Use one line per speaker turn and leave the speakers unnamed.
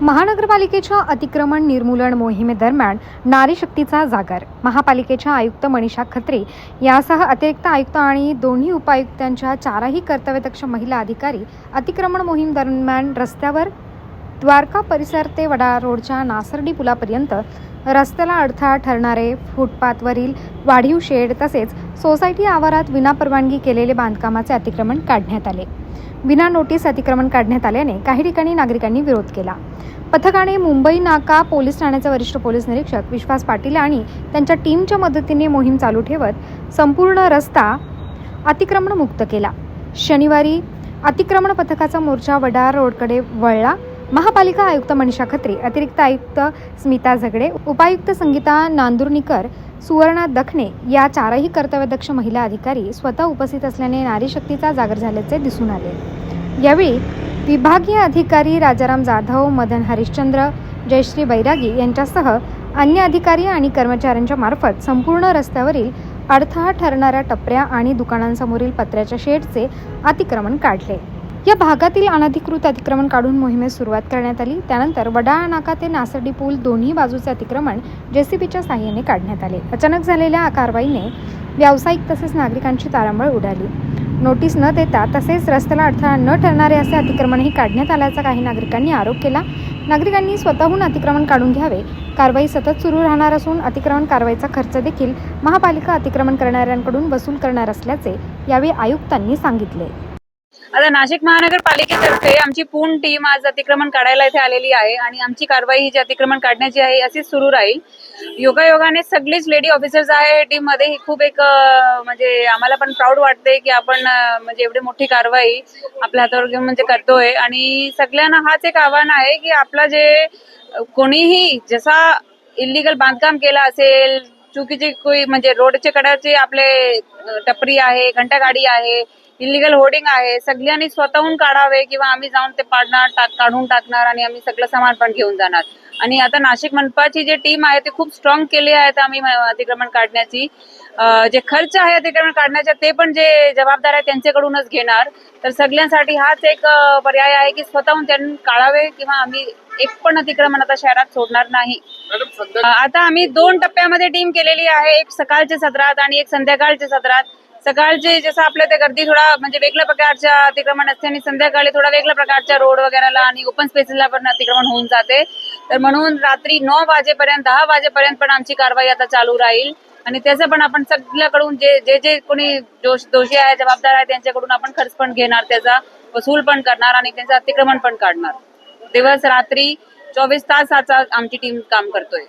महानगरपालिकेच्या अतिक्रमण निर्मूलन मोहिमेदरम्यान नारी शक्तीचा जागर. महापालिकेच्या आयुक्त मनीषा खत्रे यासह अतिरिक्त आयुक्त आणि दोन्ही उपायुक्तांच्या चारही कर्तव्यदक्ष महिला अधिकारी अतिक्रमण मोहीम दरम्यान रस्त्यावर द्वारका परिसर ते वडा रोडच्या नासर्डी पुलापर्यंत रस्त्याला अडथळा ठरणारे फुटपाथवरील वाढीव शेड तसेच सोसायटी आवारात विनापरवानगी केलेले बांधकामाचे अतिक्रमण काढण्यात आले. विना नोटीस अतिक्रमण काढण्यात आल्याने काही ठिकाणी नागरिकांनी विरोध केला. पथकाने मुंबई नाका पोलीस ठाण्याचे वरिष्ठ पोलीस निरीक्षक विश्वास पाटील आणि त्यांच्या टीमच्या मदतीने मोहीम चालू ठेवत संपूर्ण रस्ता अतिक्रमण मुक्त केला. शनिवारी अतिक्रमण पथकाचा मोर्चा वडार रोडकडे वळला. महापालिका आयुक्त मनीषा खत्री अतिरिक्त आयुक्त स्मिता झगडे उपायुक्त संगीता नांदुर्णीकर सुवर्णा दखणे या चारही कर्तव्यदक्ष महिला अधिकारी स्वतः उपस्थित असल्याने नारी शक्तीचा जागर झाल्याचे दिसून आले. यावेळी विभागीय अधिकारी राजाराम जाधव मदन हरिश्चंद्र जयश्री बैरागी यांच्यासह अन्य अधिकारी आणि कर्मचाऱ्यांच्या मार्फत संपूर्ण रस्त्यावरील अडथळा ठरणाऱ्या टपऱ्या आणि दुकानांसमोरील पत्र्याच्या शेडचे अतिक्रमण काढले. या भागातील अनधिकृत अतिक्रमण काढून मोहिमेस सुरुवात करण्यात आली. त्यानंतर वडाळा नाका ते नासर्डी पूल दोन्ही बाजूचे अतिक्रमण जेसीबीच्या साह्याने काढण्यात आले. अचानक झालेल्या कारवाईने व्यावसायिक तसेच नागरिकांची तारांबळ उडाली. नोटीस न देता तसेच रस्त्याला अडथळा न ठरणारे असे अतिक्रमणही काढण्यात आल्याचा काही नागरिकांनी आरोप केला. नागरिकांनी स्वतःहून अतिक्रमण काढून घ्यावे. कारवाई सतत सुरू राहणार असून अतिक्रमण कारवाईचा खर्च देखील महापालिका अतिक्रमण करणाऱ्यांकडून वसूल करणार असल्याचे यावेळी आयुक्तांनी सांगितले.
आता नाशिक महानगरपालिकेतर्फे आमची पूर्ण टीम आज अतिक्रमण काढायला इथे आलेली आहे आणि आमची कारवाई ही जी अतिक्रमण काढण्याची आहे अशीच सुरू राहील. योगायोगाने सगळीच लेडी ऑफिसर्स आहे टीममध्ये. ही खूप एक अं, म्हणजे आम्हाला पण प्राऊड वाटते की आपण अं, म्हणजे एवढी मोठी कारवाई आपल्या हातावर घेऊन म्हणजे करतोय. आणि सगळ्यांना हाच एक आव्हान आहे की आपला जे अं, कोणीही जसा इलिगल बांधकाम केला असेल चुकीची कोई म्हणजे रोडच्या कडाचे आपले अं, टपरी आहे घंटागाडी आहे इलिगल होर्डिंग आहे. सगळ्यांनी स्वतःहून काढावे किंवा आम्ही जाऊन ते पाडणार टाक काढून टाकणार आणि आम्ही सगळं सामान पण घेऊन जाणार. आणि आता नाशिक मनपाची जी टीम आहे ती खूप स्ट्रॉंग केली आहे आम्ही अतिक्रमण काढण्याची. जे खर्च आहे अतिक्रमण काढण्याचा ते पण जे जबाबदार आहे त्यांच्याकडूनच घेणार. तर सगळ्यांसाठी हाच एक पर्याय आहे की स्वतःहून त्यांनी काढावे किंवा आम्ही एक पण अतिक्रमण आता शहरात सोडणार नाही. आता आम्ही दोन टप्प्यामध्ये टीम केलेली आहे. एक सकाळच्या सत्रात आणि एक संध्याकाळच्या सत्रात. सकाळचे जसं आपल्या ते गर्दी थोडा म्हणजे वेगळ्या प्रकारच्या अतिक्रमण असते आणि संध्याकाळी थोडा वेगळ्या प्रकारच्या रोड वगैरेला आणि ओपन स्पेसेसला पण अतिक्रमण होऊन जाते. तर म्हणून रात्री नऊ वाजेपर्यंत दहा वाजेपर्यंत पण आमची कारवाई आता चालू राहील. आणि त्याचं पण आपण सगळ्याकडून जे जे जे कोणी दोष दोषी आहे जबाबदार आहे त्यांच्याकडून आपण खर्च पण घेणार त्याचा वसूल पण करणार आणि त्यांचं अतिक्रमण पण काढणार. दिवस रात्री चोवीस तास आमची टीम काम करतोय.